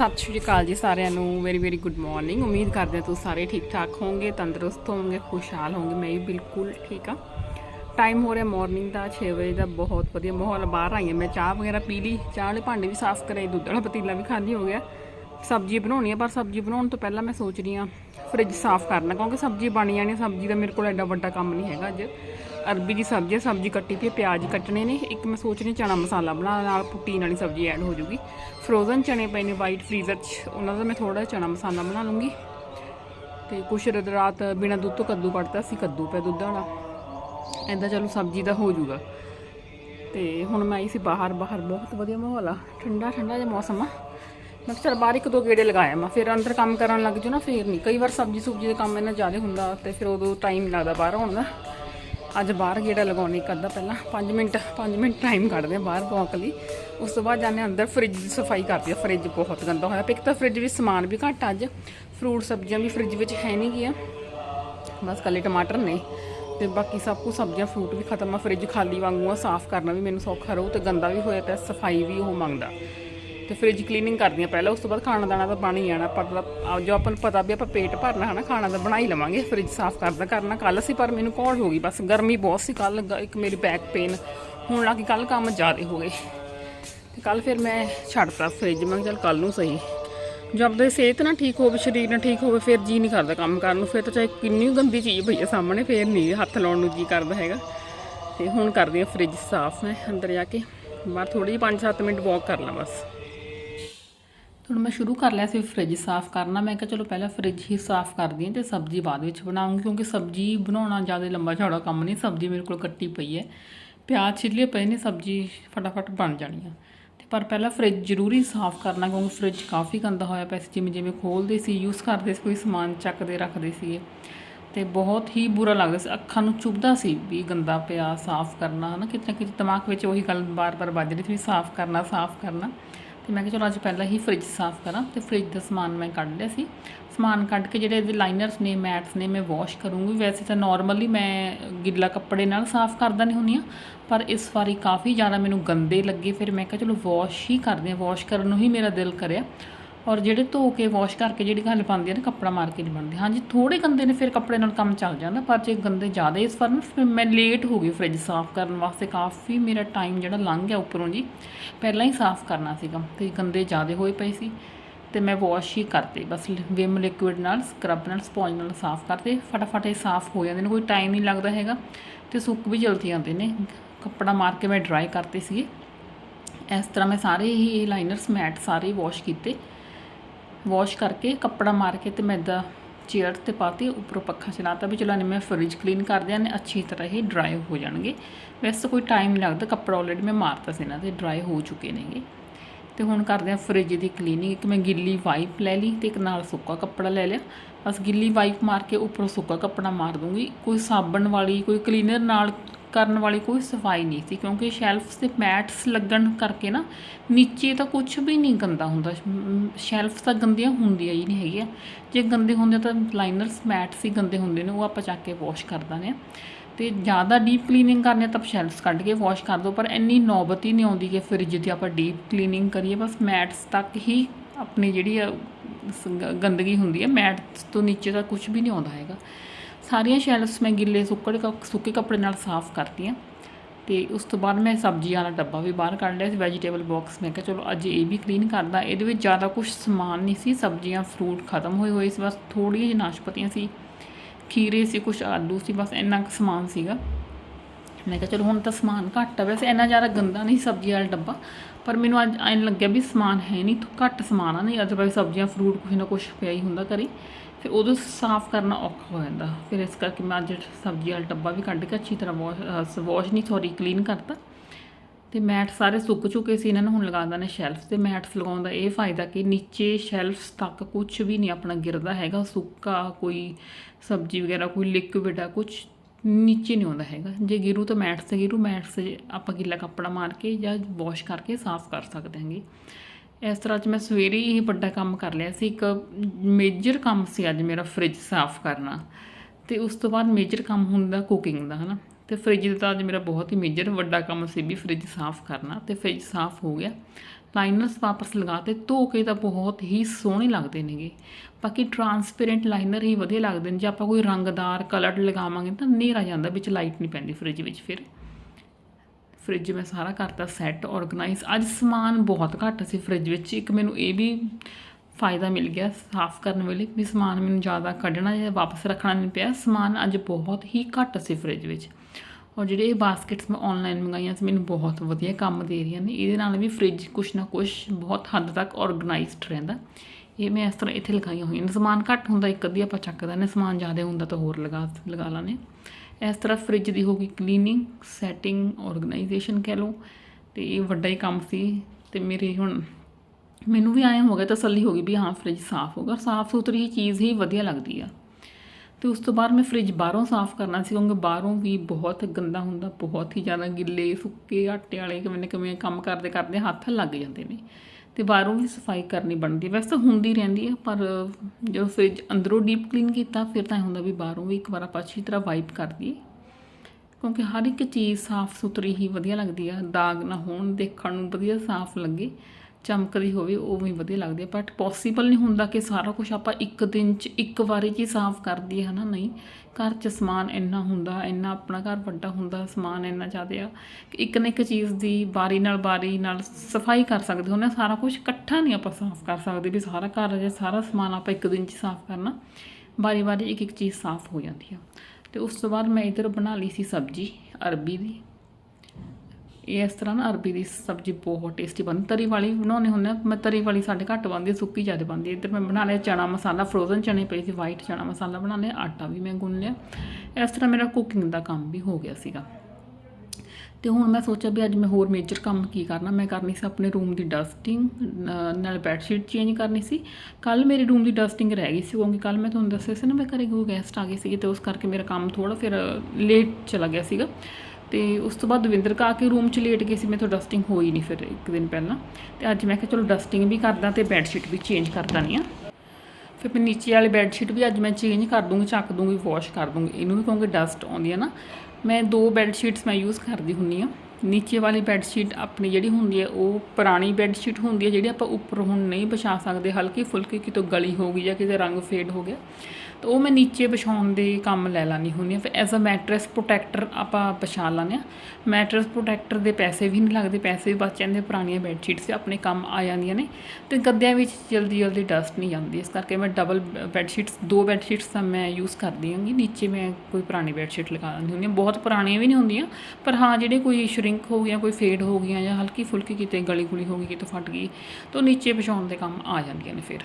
ਸਤਿ ਸ਼੍ਰੀ ਅਕਾਲ ਜੀ ਸਾਰਿਆਂ ਨੂੰ। ਵੈਰੀ ਵੈਰੀ ਗੁੱਡ ਮਾਰਨਿੰਗ ਉਮੀਦ ਕਰਦੇ ਹਾਂ ਤੁਸੀਂ ਸਾਰੇ ਠੀਕ ਠਾਕ ਹੋਵੋਗੇ, ਤੰਦਰੁਸਤ ਹੋਵੋਗੇ, ਖੁਸ਼ਹਾਲ ਹੋਵੋਗੇ। ਮੈਂ ਵੀ ਬਿਲਕੁਲ ਠੀਕ ਆ ਟਾਈਮ ਹੋ ਰਿਹਾ ਮਾਰਨਿੰਗ ਦਾ 6 ਵਜੇ ਦਾ ਬਹੁਤ ਵਧੀਆ ਮਾਹੌਲ ਬਾਹਰ ਆਈ ਹਾਂ ਮੈਂ, ਚਾਹ ਵਗੈਰਾ ਪੀ ਲਈ। ਚਾਹ ਵਾਲੇ ਭਾਂਡੇ ਵੀ ਸਾਫ਼ ਕਰੇ ਦੁੱਧ ਵਾਲਾ ਪਤੀਲਾ ਵੀ ਖਾਲੀ ਹੋ ਗਿਆ। ਸਬਜ਼ੀ ਬਣਾਉਣੀ ਆ, ਪਰ ਸਬਜ਼ੀ ਬਣਾਉਣ ਤੋਂ ਪਹਿਲਾਂ ਮੈਂ ਸੋਚ ਰਹੀ ਹਾਂ ਫ੍ਰਿਜ ਸਾਫ਼ ਕਰਨਾ, ਕਿਉਂਕਿ ਸਬਜ਼ੀ ਬਣ ਜਾਣੀ ਸਬਜ਼ੀ ਦਾ ਮੇਰੇ ਕੋਲ ਐਡਾ ਵੱਡਾ ਕੰਮ ਨਹੀਂ ਹੈਗਾ ਅੱਜ। ਅਰਬੀ ਦੀ ਸਬਜ਼ੀ ਹੈ ਸਬਜ਼ੀ ਕੱਟੀ ਪਈ ਹੈ, ਪਿਆਜ਼ ਕੱਟਣੇ ਨੇ ਇੱਕ ਮੈਂ ਸੋਚ ਰਹੀ ਚਨਾ ਮਸਾਲਾ ਬਣਾ ਨਾਲ ਪੁਟੀਨ ਵਾਲੀ ਸਬਜ਼ੀ ਐਡ ਹੋ ਜੂਗੀ। ਫਰੋਜ਼ਨ ਚਨੇ ਪਏ ਨੇ ਵਾਈਟ ਫਰੀਜ਼ਰ 'ਚ ਉਹਨਾਂ ਦਾ ਮੈਂ ਥੋੜਾ ਚਨਾ ਮਸਾਲਾ ਬਣਾ ਲੂੰਗੀ। ਤੇ ਕੁਛ ਰਾਤ ਬਿਨਾਂ ਦੁੱਧ ਤੋਂ ਕੱਦੂ ਕੱਟਦਾ ਸੀ ਕੱਦੂ ਪਿਆ ਦੁੱਧ ਵਾਲਾ। ਐਦਾਂ ਚਲੋ ਸਬਜ਼ੀ ਦਾ ਹੋ ਜੂਗਾ। ਤੇ ਹੁਣ ਮੈਂ ਆਈ ਸੀ ਬਾਹਰ ਬਾਹਰ ਬਹੁਤ ਵਧੀਆ ਮਾਹੌਲ ਆ। ਠੰਡਾ ਠੰਡਾ ਜਿਹਾ ਮੌਸਮ ਆ। ਮੈਂ ਕਿਹਾ ਚਲ ਬਾਹਰ ਇੱਕ ਦੋ ਗੇੜੇ ਲਗਾਇਆ ਮੈਂ ਫਿਰ ਅੰਦਰ ਕੰਮ ਕਰਨ ਲੱਗ ਜਾਓ ਨਾ ਫੇਰ ਨਹੀਂ। ਕਈ ਵਾਰ ਸਬਜ਼ੀ ਸੁਬਜ਼ੀ ਦੇ ਕੰਮ ਇੰਨਾ ਜ਼ਿਆਦਾ ਹੁੰਦਾ ਤੇ ਫਿਰ ਉਦੋਂ ਟਾਈਮ ਲੱਗਦਾ ਬਾਹਰ ਆਉਣ ਦਾ। ਅੱਜ ਬਾਹਰ ਗੇੜਾ ਲਗਾਉਣੇ ਇੱਕ ਅੱਧਾ ਪਹਿਲਾਂ। 5 ਮਿੰਟ 5 ਮਿੰਟ ਟਾਈਮ ਕੱਢਦੇ ਆ ਬਾਹਰ ਵਾਕ ਲਈ। ਉਸ ਤੋਂ ਬਾਅਦ ਜਾਣੇ ਅੰਦਰ ਫ੍ਰਿਜ ਦੀ ਸਫ਼ਾਈ ਕਰਦੀ ਆ ਫ੍ਰਿਜ ਬਹੁਤ ਗੰਦਾ ਹੋਇਆ ਪਿਆ। ਇੱਕ ਤਾਂ ਫ੍ਰਿਜ ਵਿੱਚ ਸਮਾਨ ਵੀ ਘੱਟ ਅੱਜ। ਫਰੂਟ ਸਬਜ਼ੀਆਂ ਵੀ ਫ੍ਰਿਜ ਵਿੱਚ ਹੈ ਨਹੀਂ ਗਿਆ। ਬਸ ਕੱਲੇ ਟਮਾਟਰ ਨੇ। ਤੇ ਬਾਕੀ ਸਭ ਕੁਝ ਸਬਜ਼ੀਆਂ ਫਰੂਟ ਵੀ ਖਤਮ ਆ। ਫ੍ਰਿਜ ਖਾਲੀ ਵਾਂਗੂ ਆ। ਸਾਫ਼ ਕਰਨਾ ਵੀ ਮੈਨੂੰ ਸੌਖਾ ਰਹੂ ਤੇ ਗੰਦਾ ਵੀ ਹੋਇਆ ਪਿਆ। ਸਫ਼ਾਈ ਵੀ ਉਹ ਮੰਗਦਾ। ਤੇ ਫ੍ਰਿਜ ਕਲੀਨਿੰਗ ਕਰਦੀਆਂ ਪਹਿਲਾਂ, ਉਸ ਤੋਂ ਬਾਅਦ ਖਾਣਾ ਦਾਣਾ ਤਾਂ ਬਣ ਹੀ ਜਾਣਾ। ਪਰ ਜੋ ਆਪਾਂ ਨੂੰ ਪਤਾ ਵੀ ਆਪਾਂ ਪੇਟ ਭਰਨਾ ਹੈ ਨਾ ਖਾਣਾ ਤਾਂ ਬਣਾ ਹੀ ਲਵਾਂਗੇ ਫ੍ਰਿਜ ਸਾਫ਼ ਕਰਦਾ ਕਰਨਾ। ਕੱਲ ਸੀ ਪਰ ਮੈਨੂੰ ਕੋਲ ਹੋ ਗਈ, ਬਸ ਗਰਮੀ ਬਹੁਤ ਸੀ ਕੱਲ ਇੱਕ ਮੇਰੀ ਬੈਕ ਪੇਨ ਹੁਣ ਲੱਗੀ ਕੱਲ ਕੰਮ ਜ਼ਿਆਦਾ ਹੋ ਗਏ। ਤੇ ਕੱਲ ਫਿਰ ਮੈਂ ਛੱਡਤਾ ਫ੍ਰਿਜ ਮੈਂ ਕਿਹਾ ਚੱਲ ਕੱਲ ਨੂੰ ਸਹੀ। ਜਦ ਦੇ ਸਿਹਤ ਨਾ ਠੀਕ ਹੋਵੇ, ਸਰੀਰ ਨਾ ਠੀਕ ਹੋਵੇ, ਫਿਰ ਜੀ ਨਹੀਂ ਕਰਦਾ ਕੰਮ ਕਰਨ ਨੂੰ। ਫਿਰ ਤਾਂ ਚਾਹੇ ਕਿੰਨੀ ਗੰਦੀ ਚੀਜ਼ ਪਈ ਹੈ ਸਾਹਮਣੇ, ਫਿਰ ਨਹੀਂ, ਹੱਥ ਲਾਉਣ ਨੂੰ ਜੀ ਕਰਦਾ ਹੈਗਾ। ਤੇ ਹੁਣ ਕਰਦੀ ਹਾਂ ਫ੍ਰਿਜ ਸਾਫ਼ ਮੈਂ, ਅੰਦਰ ਜਾ ਕੇ। ਬਾਹਰ ਥੋੜੀ ਜਿਹੀ 5-7 ਮਿੰਟ ਵਾਕ ਕਰ ਲਾਂ ਬਸ। ਹੁਣ ਮੈਂ ਸ਼ੁਰੂ ਕਰ ਲਿਆ ਸੀ ਫ੍ਰਿਜ ਸਾਫ਼ ਕਰਨਾ। ਮੈਂ ਕਿਹਾ ਚਲੋ ਪਹਿਲਾਂ ਫ੍ਰਿਜ ਹੀ ਸਾਫ਼ ਕਰਦੀ ਹਾਂ ਤੇ ਸਬਜ਼ੀ ਬਾਅਦ ਵਿੱਚ ਬਣਾਉਂਗੀ ਕਿਉਂਕਿ ਸਬਜ਼ੀ ਬਣਾਉਣਾ ਜ਼ਿਆਦਾ ਲੰਬਾ ਚੌੜਾ ਕੰਮ ਨਹੀਂ, ਸਬਜ਼ੀ ਮੇਰੇ ਕੋਲ ਕੱਟੀ ਪਈ ਹੈ। ਪਿਆਜ਼ ਛਿੱਲੇ ਪਏ ਨੇ, ਸਬਜ਼ੀ ਫਟਾਫਟ ਬਣ ਜਾਣੀ ਆ ਤੇ ਪਰ ਪਹਿਲਾਂ ਫ੍ਰਿਜ ਜ਼ਰੂਰੀ ਸਾਫ਼ ਕਰਨਾ, ਕਿਉਂਕਿ ਫ੍ਰਿਜ ਕਾਫੀ ਗੰਦਾ ਹੋਇਆ ਪਿਆ ਸੀ, ਜਿਵੇਂ ਜਿਵੇਂ ਖੋਲਦੇ ਸੀ ਯੂਜ਼ ਕਰਦੇ ਸੀ, ਕੋਈ ਸਮਾਨ ਚੱਕਦੇ, ਰੱਖਦੇ ਸੀ। ਤੇ ਬਹੁਤ ਹੀ ਬੁਰਾ ਲੱਗਦਾ ਸੀ, ਅੱਖਾਂ ਨੂੰ ਚੁਭਦਾ ਸੀ ਵੀ ਗੰਦਾ ਪਿਆ, ਸਾਫ਼ ਕਰਨਾ, ਹਨਾ, ਕਿਤੇ ਨਾ ਕਿਤੇ ਦਿਮਾਗ ਵਿੱਚ ਉਹੀ ਗੱਲ ਬਾਰ-ਬਾਰ ਵੱਜ ਰਹੀ ਸੀ ਵੀ ਸਾਫ਼ ਕਰਨਾ ਸਾਫ਼ ਕਰਨਾ। ਤੇ ਮੈਂ ਕਿਹਾ ਚਲੋ ਅੱਜ ਪਹਿਲਾਂ ਹੀ ਫ੍ਰਿਜ ਸਾਫ਼ ਕਰਾਂ ਤੇ ਫ੍ਰਿਜ ਦਾ ਸਮਾਨ ਮੈਂ ਕੱਢ ਲਿਆ ਸੀ। ਸਮਾਨ ਕੱਢ ਕੇ ਜਿਹੜੇ ਇਹਦੇ ਲਾਈਨਰਸ ਨੇ ਮੈਟਸ ਨੇ ਮੈਂ ਵਾਸ਼ ਕਰੂੰਗੀ। ਵੈਸੇ ਤਾਂ ਨਾਰਮਲੀ ਮੈਂ ਗਿੱਲਾ ਕੱਪੜੇ ਨਾਲ ਸਾਫ਼ ਕਰਦਾ ਨਹੀਂ ਹੁੰਦੀ ਆ ਪਰ ਇਸ ਵਾਰੀ ਕਾਫੀ ਜ਼ਿਆਦਾ ਮੈਨੂੰ ਗੰਦੇ ਲੱਗੇ। ਫਿਰ ਮੈਂ ਕਿਹਾ ਚਲੋ ਵਾਸ਼ ਹੀ ਕਰਦੇ ਆ ਵਾਸ਼ ਕਰਨ ਨੂੰ ਹੀ ਮੇਰਾ ਦਿਲ ਕਰਿਆ। ਔਰ ਜਿਹੜੇ ਧੋ ਕੇ ਵਾਸ਼ ਕਰਕੇ ਜਿਹੜੀ ਗੱਲ ਪਾਉਂਦੀ ਆ ਨਾ, ਕੱਪੜਾ ਮਾਰ ਕੇ ਨਹੀਂ ਬਣਦੇ। ਹਾਂਜੀ ਥੋੜੇ ਗੰਦੇ ਨੇ, ਫਿਰ ਕੱਪੜੇ ਨਾਲ ਕੰਮ ਚੱਲ ਜਾਂਦਾ, ਪਰ ਜੇ ਗੰਦੇ ਜ਼ਿਆਦਾ ਇਸ ਵਾਰ ਫਿਰ ਮੈਂ ਲੇਟ ਹੋ ਗਈ ਫ੍ਰਿਜ ਸਾਫ਼ ਕਰਨ ਵਾਸਤੇ। ਕਾਫੀ ਮੇਰਾ ਟਾਈਮ ਜਿਹੜਾ ਲੰਘ ਗਿਆ ਉੱਪਰੋਂ ਜੀ। ਪਹਿਲਾਂ ਹੀ ਸਾਫ਼ ਕਰਨਾ ਸੀਗਾ, ਤੇ ਗੰਦੇ ਜ਼ਿਆਦਾ ਹੋਏ ਪਏ ਸੀ, ਤੇ ਮੈਂ ਵਾਸ਼ ਹੀ ਕਰਤੇ। ਬਸ ਵਿਮ ਲਿਕੁਇਡ ਨਾਲ ਸਕਰਬ ਨਾਲ ਸਪੌਂਜ ਨਾਲ ਸਾਫ਼ ਕਰਤੇ। ਫਟਾਫਟ ਇਹ ਸਾਫ਼ ਹੋ ਜਾਂਦੇ ਨੇ, ਕੋਈ ਟਾਈਮ ਨਹੀਂ ਲੱਗਦਾ ਹੈਗਾ, ਤੇ ਸੁੱਕ ਵੀ ਜਲਦੀ ਜਾਂਦੇ ਨੇ। ਕੱਪੜਾ ਮਾਰ ਕੇ ਮੈਂ ਡਰਾਈ ਕਰਤੇ ਸੀਗੇ। ਇਸ ਤਰ੍ਹਾਂ ਮੈਂ ਸਾਰੇ ਹੀ ਲਾਈਨਰਸ ਮੈਟ ਸਾਰੇ ਵਾਸ਼ ਕੀਤੇ। ਵਾਸ਼ ਕਰਕੇ ਕੱਪੜਾ ਮਾਰ ਕੇ ਤੇ ਮੈਂ ਇੱਦਾਂ ਚੇਅਰ ਤੇ ਪਾਤੀ ਉੱਪਰੋਂ ਪੱਖਾ ਚਲਾਤਾ ਵੀ ਚਲੋ ਨੇ ਮੈਂ ਫ੍ਰਿਜ ਕਲੀਨ ਕਰ ਦਿਆਂ ਨੇ, ਅੱਛੀ ਤਰ੍ਹਾਂ ਹੀ ਡਰਾਈ ਹੋ ਜਾਣਗੇ। ਵੈਸੇ ਕੋਈ ਟਾਈਮ ਨਹੀਂ ਲੱਗਦਾ, ਕੱਪੜਾ ਆਲਰੇਡੀ ਮੈਂ ਮਾਰਤਾ ਸੀ ਨਾ ਤੇ ਡਰਾਈ ਹੋ ਚੁੱਕੇ ਨੇਗੇ। ਤੇ ਹੁਣ ਕਰਦੇ ਆ ਫ੍ਰਿਜ ਦੀ ਕਲੀਨਿੰਗ ਇੱਕ ਮੈਂ ਗਿੱਲੀ ਵਾਈਪ ਲੈ ਲਈ ਤੇ ਇੱਕ ਨਾਲ ਸੁੱਕਾ ਕੱਪੜਾ ਲੈ ਲਿਆ। ਬਸ ਗਿੱਲੀ ਵਾਈਪ ਮਾਰ ਕੇ ਉੱਪਰੋਂ ਸੁੱਕਾ ਕੱਪੜਾ ਮਾਰ ਦੂੰਗੀ। ਕੋਈ ਸਾਬਣ ਵਾਲੀ, ਕੋਈ ਕਲੀਨਰ ਨਾਲ ਕਰਨ ਵਾਲੀ ਕੋਈ ਸਫ਼ਾਈ ਨਹੀਂ ਸੀ, ਕਿਉਂਕਿ ਸ਼ੈਲਫਸ ਤੇ ਮੈਟਸ ਲੱਗਣ ਕਰਕੇ ਨਾ ਨੀਚੇ ਤਾਂ ਕੁਝ ਵੀ ਨਹੀਂ ਗੰਦਾ ਹੁੰਦਾ। ਸ਼ੈਲਫਸ ਤਾਂ ਗੰਦੀਆਂ ਹੁੰਦੀਆਂ ਹੀ ਨਹੀਂ ਹੈਗੀਆਂ। ਜੇ ਗੰਦੇ ਹੁੰਦੇ ਤਾਂ ਲਾਈਨਰਸ ਮੈਟਸ ਹੀ ਗੰਦੇ ਹੁੰਦੇ ਨੇ, ਉਹ ਆਪਾਂ ਚੱਕ ਕੇ ਵਾਸ਼ ਕਰ ਦਿੰਦੇ ਹਾਂ। ਤੇ ਜ਼ਿਆਦਾ ਡੀਪ ਕਲੀਨਿੰਗ ਕਰਨੀ ਤਾਂ ਸ਼ੈਲਫਸ ਕੱਢ ਕੇ ਵਾਸ਼ ਕਰ ਦਿਓ, ਪਰ ਇੰਨੀ ਨੌਬਤ ਹੀ ਨਹੀਂ ਆਉਂਦੀ ਕਿ ਫ੍ਰਿਜ ਦੀ ਆਪਾਂ ਡੀਪ ਕਲੀਨਿੰਗ ਕਰੀਏ, ਬਸ ਮੈਟਸ ਤੱਕ ਹੀ ਆਪਣੀ ਜਿਹੜੀ ਆ ਗ- ਗੰਦਗੀ ਹੁੰਦੀ ਹੈ ਮੈਟਸ ਤੋਂ ਨੀਚੇ ਤਾਂ ਕੁਝ ਵੀ ਨਹੀਂ ਆਉਂਦਾ ਹੈਗਾ। ਸਾਰੀਆਂ ਸ਼ੈਲਫਸ ਮੈਂ ਗਿੱਲੇ ਸੁੱਕੜ ਕੱਪ- ਸੁੱਕੇ ਕੱਪੜੇ ਨਾਲ ਸਾਫ਼ ਕਰਤੀਆਂ। ਤੇ ਉਸ ਤੋਂ ਬਾਅਦ ਮੈਂ ਸਬਜ਼ੀ ਵਾਲਾ ਡੱਬਾ ਵੀ ਬਾਹਰ ਕੱਢ ਲਿਆ ਸੀ ਵੈਜੀਟੇਬਲ ਬਾਕਸ ਮੈਂ ਕਿਹਾ, ਚਲੋ, ਅੱਜ ਇਹ ਵੀ ਕਲੀਨ ਕਰਦਾ। ਇਹਦੇ ਵਿੱਚ ਜ਼ਿਆਦਾ ਕੁਝ ਸਮਾਨ ਨਹੀਂ ਸੀ। ਸਬਜ਼ੀਆਂ ਫਰੂਟ ਖਤਮ ਹੋਏ ਹੋਏ ਸੀ। ਬਸ ਥੋੜ੍ਹੀਆਂ ਜਿਹੀ ਨਾਸ਼ਪਤੀਆਂ ਸੀ। ਖੀਰੇ ਸੀ ਕੁਝ ਆਲੂ ਸੀ। ਬਸ ਇੰਨਾ ਕੁ ਸਮਾਨ ਸੀਗਾ। ਮੈਂ ਕਿਹਾ, ਚਲੋ, ਹੁਣ ਤਾਂ ਸਮਾਨ ਘੱਟ ਆ। ਵੈਸੇ ਇੰਨਾ ਜ਼ਿਆਦਾ ਗੰਦਾ ਨਹੀਂ ਸਬਜ਼ੀ ਵਾਲਾ ਡੱਬਾ। ਪਰ ਮੈਨੂੰ ਅੱਜ ਐਂ ਲੱਗਿਆ ਵੀ ਸਮਾਨ ਹੈ ਨਹੀਂ। ਘੱਟ ਸਮਾਨ ਆ। ਨਹੀਂ ਅਦਰਵਾਈਜ਼ ਸਬਜ਼ੀਆਂ ਫਰੂਟ ਕੁਛ ਨਾ ਕੁਛ ਪਿਆ ਹੀ ਹੁੰਦਾ ਘਰੇ। ਫਿਰ ਉਦੋਂ ਸਾਫ਼ ਕਰਨਾ ਔਖਾ ਹੋ ਜਾਂਦਾ। ਫਿਰ ਇਸ ਕਰਕੇ ਮੈਂ ਅੱਜ ਸਬਜ਼ੀ ਵਾਲਾ ਡੱਬਾ ਵੀ ਕੱਢ ਕੇ ਅੱਛੀ ਤਰ੍ਹਾਂ ਵਾਸ਼ ਵਾਸ਼ ਨਹੀਂ ਸੌਰੀ ਕਲੀਨ ਕਰਤਾ। ਤੇ ਮੈਟ ਸਾਰੇ ਸੁੱਕ ਚੁੱਕੇ ਸੀ, ਇਹਨਾਂ ਨੂੰ ਹੁਣ ਲਗਾ ਦਾਂ ਸ਼ੈਲਫਸ ਤੇ। ਮੈਟਸ ਲਗਾਉਣ ਦਾ ਇਹ ਫਾਇਦਾ ਕਿ ਨੀਚੇ ਸ਼ੈਲਫਸ ਤੱਕ ਕੁਝ ਵੀ ਨਹੀਂ ਆਪਣਾ ਗਿਰਦਾ ਹੈਗਾ। ਸੁੱਕਾ ਕੋਈ ਸਬਜ਼ੀ ਵਗੈਰਾ, ਕੋਈ ਲਿਕਵਿਡ ਆ ਕੁਝ ਨੀਚੇ ਨਹੀਂ ਆਉਂਦਾ ਹੈਗਾ। ਜੇ ਗਿਰੂ ਤਾਂ ਮੈਟਸ ਤੇ ਗਿਰੂ, ਮੈਟਸ ਤੇ ਆਪਾਂ ਗਿੱਲਾ ਕੱਪੜਾ ਮਾਰ ਕੇ ਜਾਂ ਵਾਸ਼ ਕਰਕੇ ਸਾਫ਼ ਕਰ ਸਕਦੇ ਹਾਂਗੇ। ਇਸ ਤਰ੍ਹਾਂ ਅੱਜ ਮੈਂ ਸਵੇਰੇ ਹੀ ਵੱਡਾ ਕੰਮ ਕਰ ਲਿਆ ਸੀ। ਇੱਕ ਮੇਜਰ ਕੰਮ ਸੀ ਅੱਜ ਮੇਰਾ ਫ੍ਰਿਜ ਸਾਫ਼ ਕਰਨਾ। ਤੇ ਉਸ ਤੋਂ ਬਾਅਦ ਮੇਜਰ ਕੰਮ ਹੁੰਦਾ ਕੁਕਿੰਗ ਦਾ, ਹਨਾ। ਤੇ ਫ੍ਰਿਜ ਦਾ ਤਾਂ ਅੱਜ ਮੇਰਾ ਬਹੁਤ ਹੀ ਮੇਜਰ ਵੱਡਾ ਕੰਮ ਸੀ ਵੀ ਫ੍ਰਿਜ ਸਾਫ਼ ਕਰਨਾ। ਤੇ ਫ੍ਰਿਜ ਸਾਫ਼ ਹੋ ਗਿਆ। ਲਾਈਨਰਸ ਵਾਪਸ ਲਗਾਤੇ ਧੋ ਕੇ ਤਾਂ ਬਹੁਤ ਹੀ ਸੋਹਣੇ ਲੱਗਦੇ ਨੇਗੇ। ਬਾਕੀ ਟਰਾਂਸਪੇਰੈਂਟ ਲਾਈਨਰ ਹੀ ਵਧੀਆ ਲੱਗਦੇ ਨੇ। ਜੇ ਆਪਾਂ ਕੋਈ ਰੰਗਦਾਰ ਕਲਰਡ ਲਗਾਵਾਂਗੇ ਤਾਂ ਹਨੇਰਾ ਜਾਂਦਾ, ਵਿੱਚ ਲਾਈਟ ਨਹੀਂ ਪੈਂਦੀ ਫ੍ਰਿਜ ਵਿੱਚ ਫਿਰ। ਫ੍ਰਿਜ ਮੈਂ ਸਾਰਾ ਕਰਤਾ ਸੈੱਟ ਆਰਗੇਨਾਈਜ਼ ਅੱਜ ਸਮਾਨ ਬਹੁਤ ਘੱਟ ਸੀ ਫ੍ਰਿਜ ਵਿੱਚ। ਇੱਕ ਮੈਨੂੰ ਇਹ ਵੀ ਫਾਇਦਾ ਮਿਲ ਗਿਆ ਸਾਫ਼ ਕਰਨ ਵੇਲੇ ਵੀ ਸਮਾਨ ਮੈਨੂੰ ਜ਼ਿਆਦਾ ਕੱਢਣਾ ਜਾਂ ਵਾਪਸ ਰੱਖਣਾ ਨਹੀਂ ਪਿਆ। ਸਮਾਨ ਅੱਜ ਬਹੁਤ ਹੀ ਘੱਟ ਸੀ ਫ੍ਰਿਜ ਵਿੱਚ। ਔਰ ਜਿਹੜੇ ਇਹ ਬਾਸਕਟਸ ਮੈਂ ਆਨਲਾਈਨ ਮੰਗਾਈਆਂ ਸੀ, ਮੈਨੂੰ ਬਹੁਤ ਵਧੀਆ ਕੰਮ ਦੇ ਰਹੀਆਂ ਨੇ। ਇਹਦੇ ਨਾਲ ਵੀ ਫ੍ਰਿਜ ਕੁਛ ਨਾ ਕੁਛ ਬਹੁਤ ਹੱਦ ਤੱਕ ਆਰਗੇਨਾਈਜ਼ਡ ਰਹਿੰਦਾ। ਇਹ ਮੈਂ ਇਸ ਤਰ੍ਹਾਂ ਇੱਥੇ ਲਗਾਈਆਂ ਹੋਈਆਂ ਨੇ। ਸਮਾਨ ਘੱਟ ਹੁੰਦਾ, ਇੱਕ ਅੱਧੀ ਆਪਾਂ ਚੱਕਦਾ ਨੇ ਸਮਾਨ ਜ਼ਿਆਦਾ ਹੁੰਦਾ ਤਾਂ ਹੋਰ ਲਗਾ ਲਗਾ ਲਾਂਗੇ ਇਸ ਤਰ੍ਹਾਂ ਫ੍ਰਿਜ ਦੀ ਹੋ ਗਈ ਕਲੀਨਿੰਗ ਸੈਟਿੰਗ ਆਰਗੇਨਾਈਜੇਸ਼ਨ ਕਹਿ ਲਓ, ਤੇ ਇਹ ਵੱਡਾ ਹੀ ਕੰਮ ਸੀ, ਤੇ ਮੇਰੇ ਹੁਣ ਮੈਨੂੰ ਵੀ ਆਇਆ ਹੋ ਗਿਆ, ਤਸੱਲੀ ਹੋ ਗਈ ਵੀ ਹਾਂ ਫ੍ਰਿਜ ਸਾਫ਼ ਹੋਗਾ ਸਾਫ਼ ਸੁਥਰੀ ਚੀਜ਼ ਹੀ ਵਧੀਆ ਲੱਗਦੀ ਆ। ਤੇ ਉਸ ਤੋਂ ਬਾਅਦ ਮੈਂ ਫ੍ਰਿਜ ਬਾਹਰੋਂ ਸਾਫ਼ ਕਰਨਾ ਸੀ, ਕਿਉਂਕਿ ਬਾਹਰੋਂ ਵੀ ਬਹੁਤ ਗੰਦਾ ਹੁੰਦਾ, ਬਹੁਤ ਹੀ ਜ਼ਿਆਦਾ ਗਿੱਲੇ, ਸੁੱਕੇ ਆਟੇ ਵਾਲੇ ਕਿਵੇਂ ਨਾ ਕਿਵੇਂ ਕੰਮ ਕਰਦੇ ਕਰਦੇ ਹੱਥ ਲੱਗ ਜਾਂਦੇ ਨੇ। ਤੇ ਬਾਹਰੋਂ ਵੀ ਸਫ਼ਾਈ ਕਰਨੀ ਬਣਦੀ ਵੈਸੇ ਤਾਂ ਹੁੰਦੀ ਰਹਿੰਦੀ ਹੈ, ਪਰ ਜਦੋਂ ਫ੍ਰਿਜ ਅੰਦਰੋਂ ਡੀਪ ਕਲੀਨ ਕੀਤਾ, ਫਿਰ ਤਾਂ ਇਹ ਹੁੰਦਾ ਵੀ ਬਾਹਰੋਂ ਵੀ ਇੱਕ ਵਾਰ ਆਪਾਂ ਅੱਛੀ ਤਰ੍ਹਾਂ ਵਾਈਪ ਕਰ ਦਈਏ। ਕਿਉਂਕਿ ਹਰ ਇੱਕ ਚੀਜ਼ ਸਾਫ਼ ਸੁਥਰੀ ਹੀ ਵਧੀਆ ਲੱਗਦੀ ਆ ਦਾਗ ਨਾ ਹੋਣ, ਦੇਖਣ ਨੂੰ ਵਧੀਆ ਸਾਫ਼ ਲੱਗੇ। ਚਮਕਦੀ ਹੋਵੇ, ਉਹ ਵੀ ਵਧੀਆ ਲੱਗਦੀ ਹੈ ਬਟ ਪੋਸੀਬਲ ਨਹੀਂ ਹੁੰਦਾ ਕਿ ਸਾਰਾ ਕੁਝ ਆਪਾਂ ਇੱਕ ਦਿਨ 'ਚ, ਇੱਕ ਵਾਰੀ 'ਚ ਹੀ ਸਾਫ਼ ਕਰ ਦਈਏ, ਹਨਾ? ਨਹੀਂ। ਘਰ 'ਚ ਸਮਾਨ ਇੰਨਾ ਹੁੰਦਾ, ਇੰਨਾ ਆਪਣਾ ਘਰ ਵੱਡਾ ਹੁੰਦਾ, ਸਮਾਨ ਇੰਨਾ ਜ਼ਿਆਦਾ ਆ ਕਿ ਇੱਕ ਨਾ ਇੱਕ ਚੀਜ਼ ਦੀ ਬਾਰੀ ਨਾਲ ਬਾਰੀ ਨਾਲ ਸਫ਼ਾਈ ਕਰ ਸਕਦੇ ਹੋ ਨਾ ਸਾਰਾ ਕੁਝ ਇਕੱਠਾ ਨਹੀਂ ਆਪਾਂ ਸਾਫ਼ ਕਰ ਸਕਦੇ ਵੀ ਸਾਰਾ ਘਰ ਜਾਂ ਸਾਰਾ ਸਮਾਨ ਆਪਾਂ ਇੱਕ ਦਿਨ 'ਚ ਸਾਫ਼ ਕਰਨਾ। ਬਾਰੀ ਬਾਰੀ ਇੱਕ ਇੱਕ ਚੀਜ਼ ਸਾਫ਼ ਹੋ ਜਾਂਦੀ ਆ। ਤੇ ਉਸ ਤੋਂ ਬਾਅਦ ਮੈਂ ਇਧਰ ਬਣਾ ਲਈ ਸੀ ਸਬਜੀ, ਅਰਬੀ ਦੀ। ਇਸ ਤਰ੍ਹਾਂ ਨਾ ਅਰਬੀ ਦੀ ਸਬਜ਼ੀ ਬਹੁਤ ਟੇਸਟੀ ਬਣਦੀ, ਤਰੀ ਵਾਲੀ ਬਣਾਉਣੇ ਹੁੰਦੇ ਆ ਮੈਂ ਤਰੀ ਵਾਲੀ ਸਾਡੇ ਘੱਟ ਬਣਦੀ, ਸੁੱਕੀ ਜ਼ਿਆਦਾ ਬਣਦੀ ਇੱਧਰ ਮੈਂ ਬਣਾ ਲਿਆ ਚਣਾ ਮਸਾਲਾ ਫਰੋਜ਼ਨ ਚਣੇ ਪਏ ਸੀ ਵਾਈਟ ਚਣਾ ਮਸਾਲਾ ਬਣਾ ਲਿਆ ਆਟਾ ਵੀ ਮੈਂ ਗੁੰਨ ਲਿਆ। ਇਸ ਤਰ੍ਹਾਂ ਮੇਰਾ ਕੁਕਿੰਗ ਦਾ ਕੰਮ ਵੀ ਹੋ ਗਿਆ ਸੀਗਾ। ਤੇ ਹੁਣ ਮੈਂ ਸੋਚਿਆ ਵੀ ਅੱਜ ਮੈਂ ਹੋਰ ਮੇਜਰ ਕੰਮ ਕੀ ਕਰਨਾ, ਮੈਂ ਕਰਨੀ ਸੀ ਆਪਣੇ ਰੂਮ ਦੀ ਡਸਟਿੰਗ ਨਾਲ ਬੈੱਡ ਸ਼ੀਟ ਚੇਂਜ ਕਰਨੀ ਸੀ। ਕੱਲ ਮੇਰੇ ਰੂਮ ਦੀ ਡਸਟਿੰਗ ਰਹਿ ਗਈ ਸੀ, ਕਿਉਂਕਿ ਕੱਲ ਮੈਂ ਤੁਹਾਨੂੰ ਦੱਸਿਆ ਸੀ ਨਾ, ਮੈਂ ਘਰੇ ਕੋਈ ਗੈਸਟ ਆ ਗਏ ਸੀਗੇ ਤੇ ਉਸ ਕਰਕੇ ਮੇਰਾ ਕੰਮ ਥੋੜਾ ਫਿਰ ਲੇਟ ਚਲਾ ਗਿਆ ਸੀਗਾ। ਤੇ ਉਸ ਤੋਂ ਬਾਅਦ ਦਵਿੰਦਰ ਕਾ ਕੇ ਰੂਮ 'ਚ ਲੇਟ ਗਏ ਸੀ ਮੇਥੋਂ ਡਸਟਿੰਗ ਹੋਈ ਨਹੀਂ ਫਿਰ ਇੱਕ ਦਿਨ ਪਹਿਲਾਂ। ਤੇ ਅੱਜ ਮੈਂ ਕਿਹਾ ਚਲੋ ਡਸਟਿੰਗ ਵੀ ਕਰਦਾ ਤੇ ਬੈੱਡ ਸ਼ੀਟ ਵੀ ਚੇਂਜ ਕਰ ਦਾਨੀ ਆ ਫਿਰ ਮੈਂ ਨੀਚੇ ਵਾਲੀ ਬੈੱਡ ਸ਼ੀਟ ਵੀ ਅੱਜ ਮੈਂ ਚੇਂਜ ਕਰ ਦੂੰਗੀ, ਚੱਕ ਦੂੰਗੀ ਵਾਸ਼ ਕਰ ਦੂੰਗੀ। ਇਹਨੂੰ ਵੀ ਕਿਉਂਕਿ ਡਸਟ ਆਉਂਦੀ ਹੈ ਨਾ, ਮੈਂ ਦੋ ਬੈੱਡ ਸ਼ੀਟਸ ਮੈਂ ਯੂਜ਼ ਕਰਦੀ ਹੁੰਨੀ ਆ ਨੀਚੇ ਵਾਲੀ ਬੈੱਡ ਸ਼ੀਟ ਆਪਣੀ ਜਿਹੜੀ ਹੁੰਦੀ ਹੈ, ਉਹ ਪੁਰਾਣੀ ਬੈੱਡ ਸ਼ੀਟ ਹੁੰਦੀ ਹੈ, ਜਿਹੜੀ ਆਪਾਂ ਉੱਪਰ ਹੁਣ ਨਹੀਂ ਵਿਛਾ ਸਕਦੇ, ਹਲਕੀ ਫੁਲਕੀ ਕਿਤੋਂ ਗਲੀ ਹੋ ਗਈ ਜਾਂ ਕਿਤੇ ਰੰਗ ਫੇਡ ਹੋ ਗਿਆ। ਤਾਂ ਉਹ ਮੈਂ ਨੀਚੇ ਵਿਛਾਉਣ ਦੇ ਕੰਮ ਲੈ ਲਾਨੀ ਹੁੰਦੀ ਆ ਫਿਰ ਐਜ਼ ਅ ਮੈਟਰੈਸ ਪ੍ਰੋਟੈਕਟਰ ਆਪਾਂ ਪਛਾ ਲਾਂਦੇ ਆ ਮੈਟਰਸ ਪ੍ਰੋਟੈਕਟਰ ਦੇ ਪੈਸੇ ਵੀ ਨਹੀਂ ਲੱਗਦੇ। ਪੈਸੇ ਵੀ ਬਚ ਜਾਂਦੇ। ਪੁਰਾਣੀਆਂ ਬੈੱਡ ਸ਼ੀਟਸ ਆਪਣੇ ਕੰਮ ਆ ਜਾਂਦੀਆਂ ਨੇ। ਤੇ ਗੱਦਿਆਂ ਵਿੱਚ ਜਲਦੀ ਜਲਦੀ ਡਸਟ ਨਹੀਂ ਜਾਂਦੀ। ਇਸ ਕਰਕੇ ਮੈਂ ਡਬਲ ਬੈੱਡ ਸ਼ੀਟਸ ਦੋ ਬੈੱਡ ਸ਼ੀਟਸ ਤਾਂ ਮੈਂ ਯੂਜ਼ ਕਰਦੀ ਹਾਂਗੀ ਨੀਚੇ ਮੈਂ ਕੋਈ ਪੁਰਾਣੀ ਬੈੱਡ ਸ਼ੀਟ ਲਗਾ ਦਿੰਦੀ ਹੁੰਦੀ ਹਾਂ। ਬਹੁਤ ਪੁਰਾਣੀਆਂ ਵੀ ਨਹੀਂ ਹੁੰਦੀਆਂ। ਪਰ ਹਾਂ, ਜਿਹੜੇ ਕੋਈ ਸ਼ਰਿੰਕ ਹੋ ਗਈਆਂ, ਕੋਈ ਫੇਡ ਹੋ ਗਈਆਂ ਜਾਂ ਹਲਕੀ ਫੁਲਕੀ ਕਿਤੇ ਗਲੀ ਗੁਲੀ ਹੋ ਗਈ, ਕਿਤੇ ਫਟ ਗਈ, ਤਾਂ ਉਹ ਨੀਚੇ ਵਿਛਾਉਣ ਦੇ ਕੰਮ ਆ ਜਾਂਦੀਆਂ ਨੇ ਫਿਰ।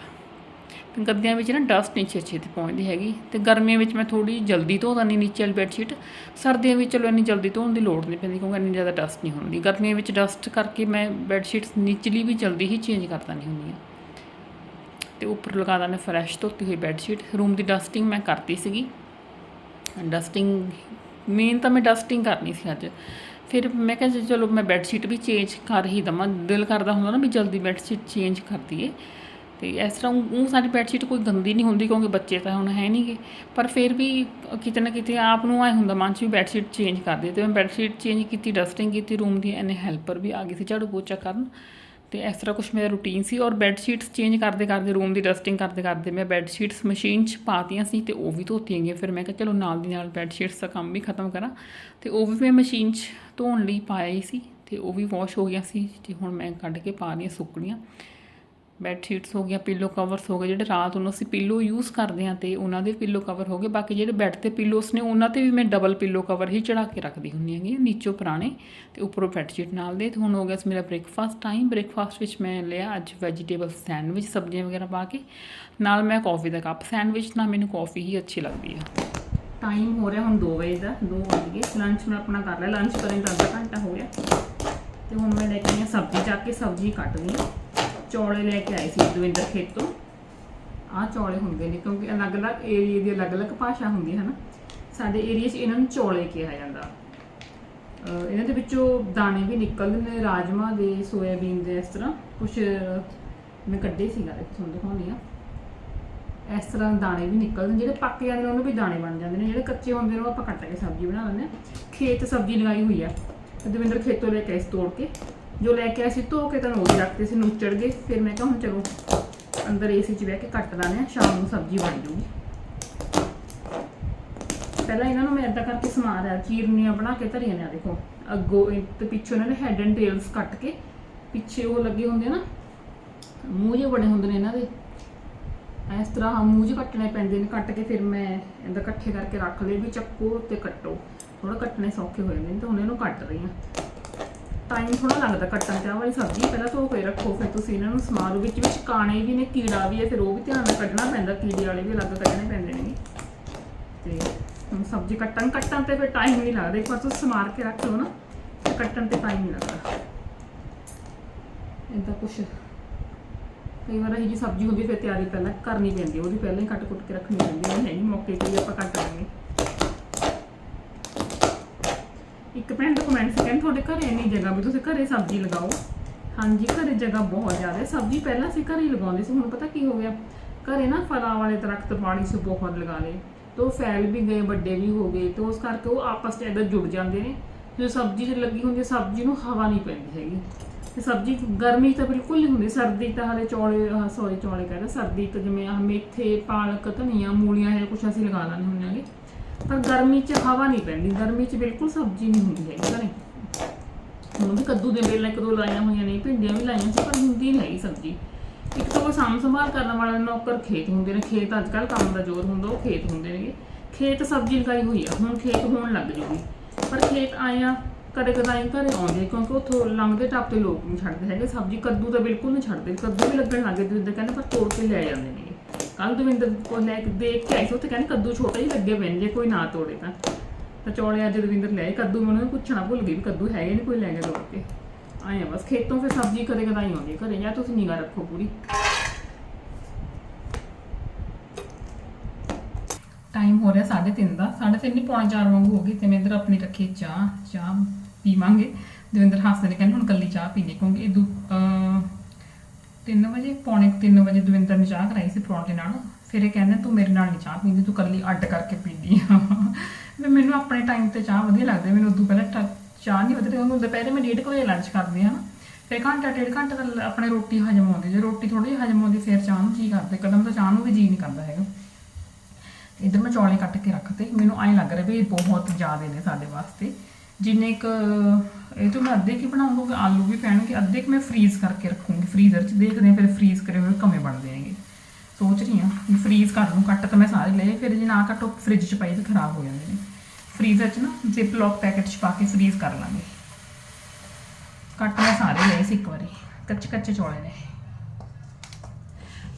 ਤੇ ਗੱਦਿਆਂ ਵਿੱਚ ਨਾ ਡਸਟ ਨਹੀਂ ਛੇ 'ਤੇ ਪਹੁੰਚਦੀ ਹੈਗੀ ਤੇ ਗਰਮੀਆਂ ਵਿੱਚ ਮੈਂ ਥੋੜੀ ਜਲਦੀ ਧੋ ਦਿੰਦੀ, ਨੀਚੇ ਵਾਲੀ ਬੈੱਡਸ਼ੀਟ ਸਰਦੀਆਂ ਵਿੱਚ ਚਲੋ ਇੰਨੀ ਜਲਦੀ ਧੋਣ ਦੀ ਲੋੜ ਨਹੀਂ ਪੈਂਦੀ ਕਿਉਂਕਿ ਇੰਨੀ ਜ਼ਿਆਦਾ ਡਸਟ ਨਹੀਂ ਹੁੰਦੀ। ਗਰਮੀਆਂ ਵਿੱਚ ਡਸਟ ਕਰਕੇ ਮੈਂ ਬੈੱਡਸ਼ੀਟਸ ਨੀਚਲੀ ਵੀ ਜਲਦੀ ਹੀ ਚੇਂਜ ਕਰ ਦਿੰਦੀ ਹੁੰਦੀ ਹਾਂ। ਤੇ ਉੱਪਰ ਲਗਾ ਦਿੰਦੇ ਫਰੈਸ਼ ਧੋਤੀ ਹੋਈ ਬੈੱਡਸ਼ੀਟ ਰੂਮ ਦੀ ਡਸਟਿੰਗ ਮੈਂ ਕਰਤੀ ਸੀਗੀ। ਡਸਟਿੰਗ ਮੇਨ ਤਾਂ ਮੈਂ ਡਸਟਿੰਗ ਕਰਨੀ ਸੀ ਅੱਜ। ਫਿਰ ਮੈਂ ਕਿਹਾ ਜੀ ਚਲੋ ਮੈਂ ਬੈੱਡ ਸ਼ੀਟ ਵੀ ਚੇਂਜ ਕਰ ਹੀ ਦਵਾਂ, ਦਿਲ ਕਰਦਾ ਹੁੰਦਾ ਨਾ ਵੀ ਜਲਦੀ ਬੈੱਡ ਸ਼ੀਟ ਚੇਂਜ ਕਰ ਦਈਏ। ਤੇ ਇਸ ਤਰ੍ਹਾਂ ਉਹ ਸਾਡੀ ਬੈੱਡ ਸ਼ੀਟ ਕੋਈ ਗੰਦੀ ਨਹੀਂ ਹੁੰਦੀ ਕਿਉਂਕਿ ਬੱਚੇ ਤਾਂ ਹੁਣ ਹੈ ਨਹੀਂਗੇ। ਪਰ ਫਿਰ ਵੀ ਕਿਤੇ ਨਾ ਕਿਤੇ ਆਪ ਨੂੰ ਆਏ ਹੁੰਦਾ ਮਨ 'ਚ ਵੀ ਬੈੱਡ ਸ਼ੀਟ ਚੇਂਜ ਕਰ ਦਈਏ ਤੇ ਮੈਂ ਬੈੱਡ ਸ਼ੀਟ ਚੇਂਜ ਕੀਤੀ ਡਸਟਿੰਗ ਕੀਤੀ ਰੂਮ ਦੀ ਐਨੇ ਹੈਲਪਰ ਵੀ ਆ ਗਈ ਸੀ ਝਾੜੂ ਪੋਚਾ ਕਰਨ। ਤੇ ਇਸ ਤਰ੍ਹਾਂ ਕੁਝ ਮੇਰਾ ਰੂਟੀਨ ਸੀ ਔਰ ਬੈੱਡ ਸ਼ੀਟਸ ਚੇਂਜ ਕਰਦੇ ਕਰਦੇ ਰੂਮ ਦੀ ਡਸਟਿੰਗ ਕਰਦੇ ਕਰਦੇ ਮੈਂ ਬੈੱਡ ਸ਼ੀਟਸ ਮਸ਼ੀਨ 'ਚ ਪਾਤੀਆਂ ਸੀ ਤੇ ਉਹ ਵੀ ਧੋਤੀਆਂ ਗਈਆਂ। ਫਿਰ ਮੈਂ ਕਿਹਾ ਚਲੋ ਨਾਲ ਦੀ ਨਾਲ ਬੈੱਡ ਸ਼ੀਟਸ ਦਾ ਕੰਮ ਵੀ ਖਤਮ ਕਰਾਂ। ਤੇ ਉਹ ਵੀ ਮੈਂ ਮਸ਼ੀਨ 'ਚ ਧੋਣ ਲਈ ਪਾਇਆ ਹੀ ਸੀ ਤੇ ਉਹ ਵੀ ਵਾਸ਼ ਹੋ ਗਿਆ ਸੀ। ਤੇ ਹੁਣ ਮੈਂ ਕੱਢ ਕੇ ਪਾ ਰਹੀਆਂ ਸੁੱਕਣੀਆਂ। ਬੈੱਡ ਸ਼ੀਟਸ ਹੋ ਗਈਆਂ ਪਿੱਲੋ ਕਵਰਸ ਹੋ ਗਏ, ਜਿਹੜੇ ਰਾਤ ਨੂੰ ਅਸੀਂ ਪਿੱਲੋ ਯੂਜ਼ ਕਰਦੇ ਹਾਂ ਤੇ ਉਹਨਾਂ ਦੇ ਪਿੱਲੋ ਕਵਰ ਹੋ ਗਏ। ਬਾਕੀ ਜਿਹੜੇ ਬੈੱਡ ਤੇ ਪਿੱਲੋਸ ਨੇ, ਉਹਨਾਂ ਤੇ ਵੀ ਮੈਂ ਡਬਲ ਪਿੱਲੋ ਕਵਰ ਹੀ ਚੜਾ ਕੇ ਰੱਖਦੀ ਹੁੰਦੀ ਹੈਗੀ ਨੀਚੋਂ ਪੁਰਾਣੇ ਤੇ ਉੱਪਰੋਂ ਬੈੱਡ ਸ਼ੀਟ ਨਾਲ ਦੇ। ਤੇ ਹੁਣ ਹੋ ਗਿਆ ਸੀ ਮੇਰਾ ਬ੍ਰੇਕਫਾਸਟ ਟਾਈਮ ਬ੍ਰੇਕਫਾਸਟ ਵਿੱਚ ਮੈਂ ਲਿਆ ਅੱਜ ਵੈਜੀਟੇਬਲ ਸੈਂਡਵਿਚ ਸਬਜ਼ੀਆਂ ਵਗੈਰਾ ਪਾ ਕੇ। ਨਾਲ ਮੈਂ ਕੌਫੀ ਦਾ ਕੱਪ ਸੈਂਡਵਿਚ ਨਾਲ ਮੈਨੂੰ ਕੌਫੀ ਹੀ ਅੱਛੀ ਲੱਗਦੀ ਹੈ ਟਾਈਮ ਹੋ ਰਿਹਾ ਹੁਣ 2 ਵਜੇ ਦਾ 2 ਵਜ ਗਏ। ਲੰਚ ਮੈਂ ਆਪਣਾ ਕਰ ਲਿਆ। ਲੰਚ ਕਰਨ ਦਾ ਅੱਧਾ ਘੰਟਾ ਹੋ ਗਿਆ। ਤੇ ਹੁਣ ਮੈਂ ਲੈ ਕੇ ਆਈ ਹਾਂ ਸਬਜ਼ੀ, ਚੱਕ ਕੇ ਸਬਜ਼ੀ ਕੱਟ ਹਾਂ ਚੌਲੇ ਲੈ ਕੇ ਆਏ ਸੀ ਦਵਿੰਦਰ ਖੇਤ ਤੋਂ। ਆਹ ਚੌਲੇ ਹੁੰਦੇ ਨੇ, ਕਿਉਂਕਿ ਅਲੱਗ-ਅਲੱਗ ਏਰੀਆ ਦੀ ਅਲੱਗ-ਅਲੱਗ ਭਾਸ਼ਾ ਹੁੰਦੀ ਹੈ ਨਾ। ਸਾਡੇ ਏਰੀਆ 'ਚ ਇਹਨਾਂ ਨੂੰ ਚੌਲੇ ਕਿਹਾ ਜਾਂਦਾ। ਇਹਨਾਂ ਦੇ ਵਿੱਚੋਂ ਦਾਣੇ ਵੀ ਨਿਕਲਦੇ ਨੇ ਰਾਜਮਾ ਦੇ, ਸੋਇਆਬੀਨ ਦੇ, ਇਸ ਤਰ੍ਹਾਂ ਕੁਝ ਮੈਂ ਕੱਢੇ ਸੀਗਾ ਤੁਹਾਨੂੰ ਦਿਖਾਉਂਦੀ ਆ ਇਸ ਤਰ੍ਹਾਂ ਦਾਣੇ ਵੀ ਨਿਕਲਦੇ ਨੇ, ਜਿਹੜੇ ਪੱਕ ਜਾਂਦੇ ਨੇ, ਉਹਨੂੰ ਵੀ ਦਾਣੇ ਬਣ ਜਾਂਦੇ ਨੇ। ਜਿਹੜੇ ਕੱਚੇ ਹੁੰਦੇ ਨੇ, ਉਹ ਆਪਾਂ ਕੱਟ ਕੇ ਸਬਜ਼ੀ ਬਣਾ ਲੈਂਦੇ ਆ ਖੇਤ ਸਬਜ਼ੀ ਲਗਾਈ ਹੋਈ ਆ ਤੇ ਦਵਿੰਦਰ ਖੇਤੋਂ ਲੈ ਕੇ ਆਏ ਸੀ ਤੋੜ ਕੇ। ਜੋ ਲੈ ਕੇ ਆਏ ਸੀ, ਧੋ ਕੇ ਤਾਂ ਉਹ ਵੀ ਰੱਖਤੇ ਸੀ, ਨੁੱਚੜ ਗਏ। ਫਿਰ ਮੈਂ ਕਿਹਾ ਹੁਣ ਚਲੋ ਅੰਦਰ ਏਸੀ 'ਚ ਬਹਿ ਕੇ ਕੱਟ ਲਾਣੇ ਆ ਸ਼ਾਮ ਨੂੰ ਸਬਜ਼ੀ ਬਣ ਜੂਗੀ। ਪਹਿਲਾਂ ਇਹਨਾਂ ਨੂੰ ਮੈਂ ਏਦਾਂ ਕਰਕੇ ਸਮਾ ਰਿਆ ਚੀਰਨੀਆਂ ਬਣਾ ਕੇ ਧਰੀਆਂ ਨੇ ਦੇਖੋ। ਅੱਗੋਂ ਤੇ ਪਿੱਛੋਂ ਇਹਨਾਂ ਨੇ ਹੈਡ ਐਂਡ ਟੇਲਸ ਕੱਟ ਕੇ, ਪਿੱਛੇ ਉਹ ਲੱਗੇ ਹੁੰਦੇ ਆ ਨਾ, ਮੂੰਹ ਜਿਹੇ ਬਣੇ ਹੁੰਦੇ ਨੇ ਇਹਨਾਂ ਦੇ। ਇਸ ਤਰ੍ਹਾਂ ਮੂੰਹ ਜਿਹੇ ਕੱਟਣੇ ਪੈਂਦੇ ਨੇ, ਕੱਟ ਕੇ ਫਿਰ ਮੈਂ ਇਹਦਾ ਇਕੱਠੇ ਕਰਕੇ ਰੱਖ ਲਏ ਵੀ ਚੱਕੋ ਤੇ ਕੱਟੋ। ਥੋੜਾ ਕੱਟਣੇ ਸੌਖੇ ਹੋ ਜਾਂਦੇ ਨੇ, ਤਾਂ ਹੁਣ ਇਹਨੂੰ ਕੱਟ ਰਹੀ ਹਾਂ। ਟਾਈਮ ਥੋੜਾ ਲੱਗਦਾ ਕੱਟਣ ਤੇ, ਆਹ ਵਾਲੀ ਸਬਜ਼ੀ ਪਹਿਲਾਂ ਧੋ ਕੇ ਰੱਖੋ, ਫਿਰ ਤੁਸੀਂ ਇਹਨਾਂ ਨੂੰ ਸਮਾਰੋ ਵਿੱਚ ਵਿੱਚ ਕਾਣੇ ਵੀ ਨੇ, ਕੀੜਾ ਵੀ ਹੈ, ਫਿਰ ਉਹ ਵੀ ਧਿਆਨ ਨਾਲ ਕੱਢਣਾ ਪੈਂਦਾ, ਕੀੜੇ ਵਾਲੇ ਵੀ ਅਲੱਗ ਕੱਢਣੇ ਪੈਂਦੇ ਨੇ। ਤੇ ਹੁਣ ਸਬਜ਼ੀ ਕੱਟਣ ਕੱਟਣ ਤੇ ਫਿਰ ਟਾਈਮ ਨਹੀਂ ਲੱਗਦਾ, ਇੱਕ ਵਾਰ ਤੁਸੀਂ ਸਮਾਰ ਕੇ ਰੱਖ ਲਓ ਨਾ, ਤੇ ਕੱਟਣ ਤੇ ਟਾਈਮ ਨਹੀਂ ਲੱਗਦਾ। ਇਦਾਂ ਕੁਛ। ਕਈ ਵਾਰ ਇਹ ਜੀ ਸਬਜ਼ੀ ਹੁੰਦੀ, ਫਿਰ ਤਿਆਰੀ ਪਹਿਲਾਂ ਕਰਨੀ ਪੈਂਦੀ, ਉਹਦੀ ਪਹਿਲਾਂ ਹੀ ਕੱਟ ਕੁੱਟ ਕੇ ਰੱਖਣੀ ਪੈਂਦੀ ਹੈ ਨਹੀਂ, ਮੌਕੇ ਤੇ ਆਪਾਂ ਕੱਟ ਲਾਂਗੇ। ਇੱਕ ਭੈਣ ਦਾ ਕਮੈਂਟ ਸੀ, ਕਹਿੰਦੇ ਤੁਹਾਡੇ ਘਰੇ ਇੰਨੀ ਜਗ੍ਹਾ ਵੀ ਤੁਸੀਂ ਘਰੇ ਸਬਜ਼ੀ ਲਗਾਓ। ਹਾਂਜੀ, ਘਰੇ ਜਗ੍ਹਾ ਬਹੁਤ ਜ਼ਿਆਦਾ ਹੈ। ਸਬਜ਼ੀ ਪਹਿਲਾਂ ਅਸੀਂ ਘਰੇ ਹੀ ਲਗਾਉਂਦੇ ਸੀ, ਹੁਣ ਪਤਾ ਕੀ ਹੋ ਗਿਆ? ਘਰੇ ਨਾ ਫਲਾਂ ਵਾਲੇ ਦਰਖਤ ਪਾਣੀ ਸੀ ਬਹੁਤ ਲਗਾ ਲਏ। ਤੇ ਉਹ ਫੈਲ ਵੀ ਗਏ, ਵੱਡੇ ਵੀ ਹੋ ਗਏ, ਤੇ ਉਸ ਕਰਕੇ ਉਹ ਆਪਸ 'ਚ ਇਦਾਂ ਜੁੜ ਜਾਂਦੇ ਨੇ। ਜੋ ਸਬਜ਼ੀ 'ਚ ਲੱਗੀ ਹੁੰਦੀ ਹੈ, ਸਬਜ਼ੀ ਨੂੰ ਹਵਾ ਨਹੀਂ ਪੈਂਦੀ ਹੈਗੀ। ਤੇ ਸਬਜ਼ੀ ਗਰਮੀ 'ਚ ਤਾਂ ਬਿਲਕੁਲ ਨਹੀਂ ਹੁੰਦੀ। ਸਰਦੀ ਤਾਂ ਹਲੇ ਚੌਲੇ ਸੌਰੀ ਚੌਲੇ ਕਹਿੰਦਾ ਸਰਦੀ ਤਾਂ ਜਿਵੇਂ ਆਹ ਮੇਥੇ, ਪਾਲਕ, ਧਨੀਆ, ਮੂਲੀਆਂ ਇਹ ਕੁਛ ਅਸੀਂ ਲਗਾ ਲੈਂਦੇ ਹੁੰਦੇ ਹਾਂਗੇ। ਪਰ ਗਰਮੀ 'ਚ ਹਵਾ ਨਹੀਂ ਪੈਂਦੀ, ਗਰਮੀ 'ਚ ਬਿਲਕੁਲ ਸਬਜ਼ੀ ਨਹੀਂ ਹੁੰਦੀ ਹੈਗੀ ਘਰੇ। ਹੁਣ ਵੀ ਕੱਦੂ ਦੇ ਵੇਲਾਂ ਇੱਕ ਦੋ ਲਾਈਆਂ ਹੋਈਆਂ ਨੇ, ਭਿੰਡੀਆਂ ਵੀ ਲਾਈਆਂ ਸੀ, ਪਰ ਹੁੰਦੀ ਨਹੀਂ ਹੈਗੀ ਸਬਜ਼ੀ। ਇੱਕ ਤਾਂ ਉਹ ਸਾਂਭ ਸੰਭਾਲ ਕਰਨ ਵਾਲਾ ਨੌਕਰ ਖੇਤ ਹੁੰਦੇ ਨੇ, ਖੇਤ ਅੱਜ ਕੱਲ ਕੰਮ ਦਾ ਜ਼ੋਰ ਹੁੰਦਾ, ਉਹ ਖੇਤ ਹੁੰਦੇ ਨੇਗੇ। ਖੇਤ ਸਬਜ਼ੀ ਲਗਾਈ ਹੋਈ ਆ, ਹੁਣ ਖੇਤ ਹੋਣ ਲੱਗ ਜੂਗੀ। ਪਰ ਖੇਤ ਆਇਆ ਕਦੇ ਕਦਾਈ ਘਰੇ ਆਉਂਦੇ ਕਿਉਂਕਿ ਉੱਥੋਂ ਲੰਘਦੇ ਟੱਪਦੇ ਲੋਕ ਨਹੀਂ ਛੱਡਦੇ ਹੈਗੇ, ਸਬਜ਼ੀ ਕੱਦੂ ਤਾਂ ਬਿਲਕੁਲ ਨਹੀਂ ਛੱਡਦੇ, ਕੱਦੂ ਵੀ ਲੱਗਣ ਲੱਗੇ ਦਵਿੰਦਰ ਕਹਿੰਦੇ ਪਰ ਤੋੜ ਕੇ ਲੈ ਜਾਂਦੇ ਨੇ। ਕੱਲ ਦਵਿੰਦਰ ਕੋਲ ਲੈ ਕੇ ਦੇਖ ਕੇ ਆਈ ਸੀ, ਉੱਥੇ ਕਹਿੰਦੇ ਕੱਦੂ ਛੋਟੇ ਹੀ ਲੱਗੇ ਪਏ ਨੇ, ਜੇ ਕੋਈ ਨਾ ਤੋੜੇ ਤਾਂ। ਤਾਂ ਚੌਲੇ ਅੱਜ ਦਵਿੰਦਰ ਲੈ ਕੱਦੂ ਮੈਨੂੰ ਉਹਨੇ ਪੁੱਛਣਾ ਭੁੱਲ ਗਈ ਵੀ ਕੱਦੂ ਹੈਗੇ ਨਹੀਂ ਕੋਈ ਲੈ ਕੇ ਤੋੜ ਕੇ। ਆਏ ਆ ਬਸ, ਖੇਤੋਂ ਫਿਰ ਸਬਜ਼ੀ ਕਦੇ ਕਦਾਈ ਆਉਂਦੀ ਹੈ ਘਰੇ ਜਾਂ ਤੁਸੀਂ ਨਿਗਾ ਰੱਖੋ ਪੂਰੀ। ਟਾਈਮ ਹੋ ਰਿਹਾ 3:30 ਦਾ 3:30 ਨਹੀਂ ਪੌਣੇ 4 ਵਾਂਗੂ ਹੋ ਗਈ ਤੇ ਮੈਂ ਇੱਧਰ ਆਪਣੀ ਰੱਖੀ ਚਾਹ ਚਾਹ ਪੀਵਾਂਗੇ। ਦਵਿੰਦਰ ਹਾਸੇ ਨੇ, ਕਹਿੰਦੇ ਹੁਣ ਕੱਲੀ ਚਾਹ ਪੀਣੀ, ਕਿਉਂਕਿ ਇਹ 3 ਵਜੇ, ਪੌਣੇ 3 ਵਜੇ ਦਵਿੰਦਰ ਨੇ ਚਾਹ ਕਰਾਈ ਸੀ ਪਰੌਂਠੇ ਨਾਲ। ਫਿਰ ਇਹ ਕਹਿੰਦੇ, ਤੂੰ ਮੇਰੇ ਨਾਲ ਨਹੀਂ ਚਾਹ ਪੀਂਦੀ, ਤੂੰ ਕੱਲੀ ਅੱਡ ਕਰਕੇ ਪੀਂਦੀ ਆ। ਵੀ ਮੈਨੂੰ ਆਪਣੇ ਟਾਈਮ ਤੇ ਚਾਹ ਵਧੀਆ ਲੱਗਦੀ ਮੈਨੂੰ ਉਦੋਂ ਪਹਿਲਾਂ ਟਾ- ਚਾਹ ਨਹੀਂ ਵਧੀਆ ਉਹਨੂੰ ਦੁਪਹਿਰੇ ਮੈਂ 1:30 ਵਜੇ ਲੰਚ ਕਰਦੀ ਹਾਂ ਨਾ। ਫਿਰ ਘੰਟਾ, ਡੇਢ ਘੰਟਾ ਤਾਂ ਆਪਣੇ ਰੋਟੀ ਹਜਮ ਆਉਂਦੀ ਜੇ ਰੋਟੀ ਥੋੜੀ ਜਿਹੀ ਹਜਮ ਆਉਂਦੀ, ਫਿਰ ਚਾਹ ਨੂੰ ਜੀ ਕਰਦੇ ਕਦਮ ਤਾਂ ਚਾਹ ਨੂੰ ਵੀ ਜੀ ਨਹੀਂ ਕਰਦਾ ਹੈਗਾ। ਇਧਰ ਮੈਂ ਚੌਲੇ ਕੱਟ ਕੇ ਰੱਖਤੇ, ਮੈਨੂੰ ਐਂ ਲੱਗ ਰਿਹਾ ਵੀ ਇਹ ਬਹੁਤ ਜ਼ਿਆਦਾ ਨੇ ਸਾਡੇ ਵਾਸਤੇ। ਜਿੰਨੇ ਕ, ਇਹ ਤੋਂ ਮੈਂ ਅੱਧੇ ਕੀ ਬਣਾਉਂਗੀ ਆਲੂ ਵੀ ਪੈਣਗੇ, ਅੱਧੇ ਕਿ ਮੈਂ ਫਰੀਜ਼ ਕਰਕੇ ਰੱਖੂੰਗੀ। ਫਰੀਜ਼ਰ 'ਚ ਦੇਖਦੇ ਹਾਂ ਫਿਰ ਫਰੀਜ਼ ਕਰੇ ਹੋਏ ਕਮੇ ਬਣਦੇ ਹੈਗੇ। ਸੋਚ ਰਹੀ ਹਾਂ ਵੀ ਫਰੀਜ਼ ਕਰ ਲੂੰ ਕੱਟ ਤਾਂ ਮੈਂ ਸਾਰੇ ਲਏ, ਫਿਰ ਜੇ ਨਾ ਕੱਟੋ ਫ੍ਰਿਜ 'ਚ ਪਈ ਤਾਂ ਖਰਾਬ ਹੋ ਜਾਂਦੇ ਨੇ। ਫਰੀਜ਼ਰ 'ਚ ਨਾ ਜ਼ਿਪ ਲੌਕ ਪੈਕੇਟ 'ਚ ਪਾ ਕੇ ਫਰੀਜ਼ ਕਰ ਲਾਂਗੇ। ਕੱਟ ਮੈਂ ਸਾਰੇ ਲਏ ਸੀ ਇੱਕ ਵਾਰੀ, ਕੱਚੇ ਕੱਚੇ ਚੌਲੇ ਨੇ।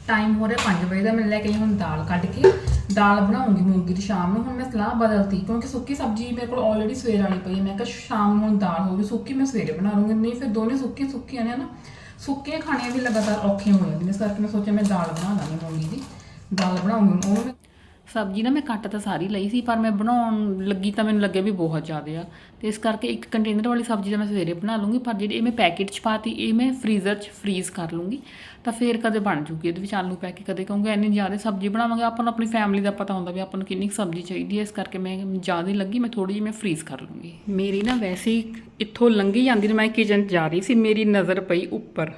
ਟਾਈਮ ਹੋ ਰਿਹਾ 5 ਵਜੇ ਦਾ ਮੈਂ ਲੈ ਕੇ ਆਈ ਹੁਣ ਦਾਲ ਕੱਢ ਕੇ। ਦਾਲ ਬਣਾਉਂਗੀ ਮੂੰਗੀ ਦੀ ਸ਼ਾਮ ਨੂੰ, ਹੁਣ ਮੈਂ ਸਲਾਹ ਬਦਲਤੀ, ਕਿਉਂਕਿ ਸੁੱਕੀ ਸਬਜ਼ੀ ਮੇਰੇ ਕੋਲ ਆਲਰੇਡੀ ਸਵੇਰ ਵਾਲੀ ਪਈ ਹੈ। ਮੈਂ ਕਿਹਾ ਸ਼ਾਮ ਨੂੰ ਹੁਣ ਦਾਲ ਹੋਊਗੀ, ਸੁੱਕੀ ਮੈਂ ਸਵੇਰੇ ਬਣਾ ਲੂੰਗੀ। ਨਹੀਂ, ਫਿਰ ਦੋਨੇ ਸੁੱਕੀਆਂ ਸੁੱਕੀਆਂ ਨੇ ਨਾ। ਸੁੱਕੀਆਂ ਖਾਣੀਆਂ ਵੀ ਲਗਾਤਾਰ ਔਖੀਆਂ ਹੋ ਜਾਂਦੀਆਂ ਇਸ ਕਰਕੇ ਮੈਂ ਸੋਚਿਆ ਮੈਂ ਦਾਲ ਬਣਾ ਲਾਂਗੀ ਮੂੰਗੀ ਦੀ। ਦਾਲ ਬਣਾਉਂਗੀ, ਉਹ ਸਬਜ਼ੀ ਨਾ ਮੈਂ ਕੱਟ ਤਾਂ ਸਾਰੀ ਲਈ ਸੀ, ਪਰ ਮੈਂ ਬਣਾਉਣ ਲੱਗੀ ਤਾਂ ਮੈਨੂੰ ਲੱਗਿਆ ਵੀ ਬਹੁਤ ਜ਼ਿਆਦਾ ਆ। ਤੇ ਇਸ ਕਰਕੇ ਇੱਕ ਕੰਟੇਨਰ ਵਾਲੀ ਸਬਜ਼ੀ ਤਾਂ ਮੈਂ ਸਵੇਰੇ ਬਣਾ ਲੂੰਗੀ, ਪਰ ਜਿਹੜੀ ਇਹ ਮੈਂ ਪੈਕੇਟ 'ਚ ਪਾਤੀ, ਇਹ ਮੈਂ ਫ੍ਰੀਜ਼ਰ 'ਚ ਫਰੀਜ਼ ਕਰ ਲੂੰਗੀ। ਤਾਂ ਫੇਰ ਕਦੇ ਬਣ ਜੂਗੀ ਇਹਦੇ ਵਿੱਚ ਆਲੂ ਪੈ ਕੇ ਕਦੇ ਕਹੂੰਗਾ, ਇੰਨੀ ਜ਼ਿਆਦਾ ਸਬਜ਼ੀ ਬਣਾਵਾਂਗੇ, ਆਪਾਂ ਨੂੰ ਆਪਣੀ ਫੈਮਿਲੀ ਦਾ ਪਤਾ ਹੁੰਦਾ ਵੀ ਆਪਾਂ ਨੂੰ ਕਿੰਨੀ ਕੁ ਸਬਜ਼ੀ ਚਾਹੀਦੀ ਹੈ, ਇਸ ਕਰਕੇ ਮੈਂ ਜ਼ਿਆਦਾ ਲੱਗੀ, ਮੈਂ ਥੋੜੀ ਜਿਹੀ ਮੈਂ ਫਰੀਜ਼ ਕਰ ਲੂੰਗੀ। ਮੇਰੀ ਨਾ ਵੈਸੇ ਹੀ ਇੱਥੋਂ ਲੰਘੀ ਜਾਂਦੀ ਨੇ ਮੈਂ ਕਿਚਨ 'ਚ ਜਾ ਰਹੀ ਸੀ, ਮੇਰੀ ਨਜ਼ਰ ਪਈ ਉੱਪਰ।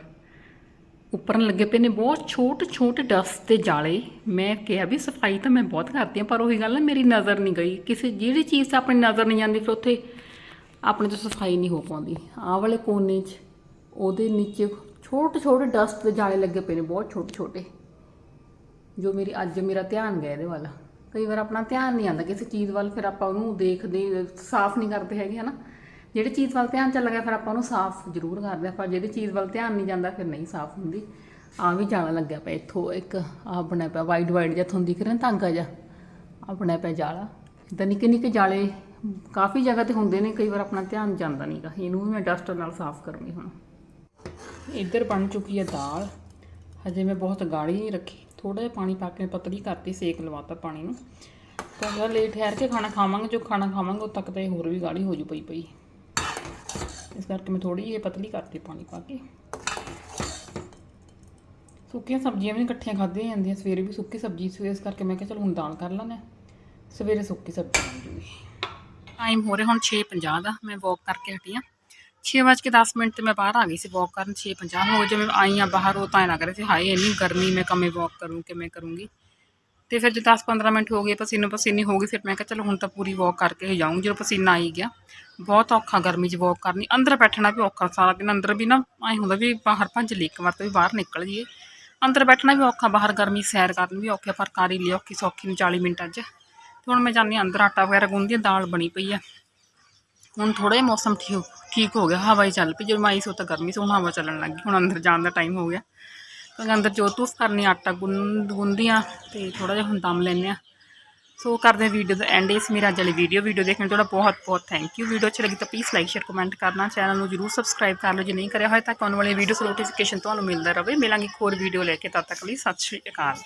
ਉੱਪਰਨ ਲੱਗੇ ਪਏ ਨੇ ਬਹੁਤ ਛੋਟੇ ਛੋਟੇ ਡਸਟ ਦੇ ਜਾਲੇ। ਮੈਂ ਕਿਹਾ ਵੀ ਸਫ਼ਾਈ ਤਾਂ ਮੈਂ ਬਹੁਤ ਕਰਦੀ ਹਾਂ, ਪਰ ਉਹੀ ਗੱਲ ਨਾ ਮੇਰੀ ਨਜ਼ਰ ਨਹੀਂ ਗਈ। ਕਿਸੇ ਜਿਹੜੀ ਚੀਜ਼ 'ਤੇ ਆਪਣੀ ਨਜ਼ਰ ਨਹੀਂ ਜਾਂਦੀ ਫਿਰ ਉੱਥੇ ਆਪਣੇ ਤੋਂ ਸਫ਼ਾਈ ਨਹੀਂ ਹੋ ਪਾਉਂਦੀ। ਆਹ ਵਾਲੇ ਕੋਨੇ 'ਚ ਉਹਦੇ ਨੀਚੇ ਛੋਟੇ ਛੋਟੇ ਡਸਟ ਦੇ ਜਾਲੇ ਲੱਗੇ ਪਏ ਨੇ ਬਹੁਤ ਛੋਟੇ ਛੋਟੇ। ਜੋ ਮੇਰੀ ਅੱਜ ਮੇਰਾ ਧਿਆਨ ਗਿਆ ਇਹਦੇ ਵੱਲ। ਕਈ ਵਾਰ ਆਪਣਾ ਧਿਆਨ ਨਹੀਂ ਆਉਂਦਾ ਕਿਸੇ ਚੀਜ਼ ਵੱਲ, ਫਿਰ ਆਪਾਂ ਉਹਨੂੰ ਦੇਖਦੇ, ਸਾਫ਼ ਨਹੀਂ ਕਰਦੇ ਹੈਗੇ ਹਨਾ। ਜਿਹੜੀ ਚੀਜ਼ ਵੱਲ ਧਿਆਨ ਚੱਲ ਗਿਆ, ਫਿਰ ਆਪਾਂ ਉਹਨੂੰ ਸਾਫ਼ ਜ਼ਰੂਰ ਕਰਦੇ ਹਾਂ। ਪਰ ਜਿਹੜੀ ਚੀਜ਼ ਵੱਲ ਧਿਆਨ ਨਹੀਂ ਜਾਂਦਾ, ਫਿਰ ਨਹੀਂ ਸਾਫ਼ ਹੁੰਦੀ। ਆ ਵੀ ਜਾਣਾ ਲੱਗਿਆ ਪਿਆ ਇੱਥੋਂ, ਇੱਕ ਆ ਬਣਿਆ ਪਿਆ ਵਾਈਡ ਵਾਈਡ ਜਿਹਾ ਤੁਹਾਨੂੰ ਦਿਖ ਰਿਹਾ ਨਾ ਧਾਗਾ ਜਿਹਾ। ਆ ਬਣਿਆ ਪਿਆ ਜਾਲਾ। ਇਦਾਂ ਨਿੱਕੇ ਨਿੱਕੇ ਜਾਲੇ ਕਾਫੀ ਜਗ੍ਹਾ ਤੇ ਹੁੰਦੇ ਨੇ, ਕਈ ਵਾਰ ਆਪਣਾ ਧਿਆਨ ਜਾਂਦਾ ਨਹੀਂਗਾ ਇਹਨੂੰ ਵੀ ਮੈਂ ਡਸਟਰ ਨਾਲ ਸਾਫ਼ ਕਰੂੰਗੀ ਹੁਣ। ਇੱਧਰ ਬਣ ਚੁੱਕੀ ਹੈ ਦਾਲ। ਹਜੇ ਮੈਂ ਬਹੁਤ ਗਾੜੀ ਨਹੀਂ ਰੱਖੀ। ਥੋੜਾ ਜਿਹਾ ਪਾਣੀ ਪਾ ਕੇ ਪਤਲੀ ਕਰਤੀ, ਸੇਕ ਲਵਾਤਾ ਪਾਣੀ ਨੂੰ। ਤਾਂ ਜਦ ਲੇਟ ਠਹਿਰ ਕੇ ਖਾਣਾ ਖਾਵਾਂਗੇ, ਜੋ ਖਾਣਾ ਖਾਵਾਂਗੇ, ਉਹ ਤੱਕ ਤਾਂ ਇਹ ਹੋਰ ਵੀ ਗਾੜੀ ਹੋ ਜੂ ਪਈ ਪਈ। ਇਸ ਕਰਕੇ ਮੈਂ ਥੋੜੀ ਜਿਹੀ ਪਤਲੀ ਕਰਤੀ ਪਾਣੀ ਪਾ ਕੇ। ਸੁੱਕੀਆਂ ਸਬਜ਼ੀਆਂ ਵੀ ਨਹੀਂ ਇਕੱਠੀਆਂ ਖਾਧੀਆਂ ਜਾਂਦੀਆਂ, ਸਵੇਰੇ ਵੀ ਸੁੱਕੀ ਸਬਜ਼ੀ ਸੀ, ਇਸ ਕਰਕੇ ਮੈਂ ਕਿਹਾ ਚਲ ਹੁਣ ਦਾਲ ਕਰ ਲੈਂਦੇ ਸਵੇਰੇ ਸੁੱਕੀ ਸਬਜ਼ੀ ਬਣ ਜੂਗੀ। ਟਾਈਮ ਹੋ ਰਿਹਾ ਹੁਣ 6:50 ਦਾ, ਮੈਂ ਵਾਕ ਕਰਕੇ ਹਟੀ ਹਾਂ। 6:10 ਮਿੰਟ ਤੇ ਮੈਂ ਬਾਹਰ ਆ ਗਈ ਸੀ ਵਾਕ ਕਰਨ 6:50 ਹੋ ਗਏ ਮੈਂ ਆਈ ਆ ਬਾਹਰ, ਉਹ ਤਾਂ ਐਂ ਲੱਗ ਰਿਹਾ ਸੀ, ਹਾਏ ਇੰਨੀ ਗਰਮੀ, ਮੈਂ ਕਮੇ ਵਾਕ ਕਰੂੰ, ਕਿਵੇਂ ਕਰੂੰਗੀ। ਤੇ ਫਿਰ ਜੇ 10-15 ਮਿੰਟ ਹੋ ਗਏ, ਪਸੀਨੋ ਪਸੀਨੀ ਹੋ ਗਈ, ਫਿਰ ਮੈਂ ਕਿਹਾ ਚਲੋ ਹੁਣ ਤਾਂ ਪੂਰੀ ਵਾਕ ਕਰਕੇ ਹੀ ਜਾਊਂ ਜਦੋਂ ਪਸੀਨਾ ਆਈ ਗਿਆ, ਬਹੁਤ ਔਖਾ ਗਰਮੀ 'ਚ ਵਾਕ ਕਰਨੀ। ਅੰਦਰ ਬੈਠਣਾ ਵੀ ਔਖਾ ਸਾਰਾ ਦਿਨ, ਅੰਦਰ ਵੀ ਨਾ ਐਂ ਹੁੰਦਾ ਵੀ ਬਾਹਰ ਭੱਜ ਲਈ, ਇੱਕ ਵਾਰ ਤਾਂ ਵੀ ਬਾਹਰ ਨਿਕਲ ਜਾਈਏ। ਅੰਦਰ ਬੈਠਣਾ ਵੀ ਔਖਾ, ਬਾਹਰ ਗਰਮੀ ਸੈਰ ਕਰਨੀ ਵੀ ਔਖਾ ਪਰ ਕਰ ਹੀ ਲਈ ਔਖੀ ਸੌਖੀ ਨੂੰ 40 ਮਿੰਟਾਂ 'ਚ। ਤੇ ਹੁਣ ਮੈਂ ਜਾਂਦੀ ਹਾਂ ਅੰਦਰ, ਆਟਾ ਵਗੈਰਾ ਗੁੰਦੀ ਹਾਂ, ਦਾਲ ਬਣੀ ਪਈ ਆ। ਹੁਣ ਥੋੜਾ ਜਿਹਾ ਮੌਸਮ ਠੀਕ ਠੀਕ ਹੋ ਗਿਆ, ਹਵਾ ਹੀ ਚੱਲ ਪਈ। ਜਦੋਂ ਮੈਂ ਆਈ ਸੀ ਉਹ ਤਾਂ ਗਰਮੀ ਸੀ, ਹੁਣ ਹਵਾ ਚੱਲਣ ਲੱਗ ਗਈ। ਹੁਣ ਅੰਦਰ ਜਾਣ ਦਾ ਟਾਈਮ ਹੋ ਗਿਆ। ਅੰਦਰ ਜੋ ਤੂੰ ਕਰਨੀ ਆਟਾ ਗੁੰਨ ਗੁੰਦੀਆਂ ਤੇ ਥੋੜਾ ਜਿਹਾ ਹੁਣ ਦਮ ਲੈਂਦੇ ਆ ਸੋ ਕਰਦੇ ਹਾਂ ਵੀਡੀਓ ਦਾ ਐਂਡ ਇਸ ਮੇਰਾ ਅੱਜ ਵਾਲੀ ਵੀਡੀਓ ਵੀਡੀਓ ਦੇਖਣ ਤੁਹਾਡਾ ਬਹੁਤ ਬਹੁਤ ਥੈਂਕ ਯੂ ਵੀਡੀਓ ਅੱਛੀ ਲੱਗੀ ਤਾਂ ਪਲੀਜ਼ ਲਾਈਕ ਸ਼ੇਅਰ ਕਮੈਂਟ ਕਰਨਾ। ਚੈਨਲ ਨੂੰ ਜਰੂਰ ਸਬਸਕ੍ਰਾਈਬ ਕਰ ਲਓ ਜੇ ਨਹੀਂ ਕਰਿਆ ਹੋਇਆ ਤਾਂ ਆਉਣ ਵਾਲੀ ਵੀਡੀਓਸ ਨੋਟੀਫਿਕੇਸ਼ਨ ਤੁਹਾਨੂੰ ਮਿਲਦਾ ਰਹੇ। ਮਿਲਾਂਗੇ ਇੱਕ ਹੋਰ ਵੀਡੀਓ ਲੈ ਕੇ। ਤਦ ਤੱਕ ਲਈ ਸਤਿ ਸ਼੍ਰੀ ਅਕਾਲ।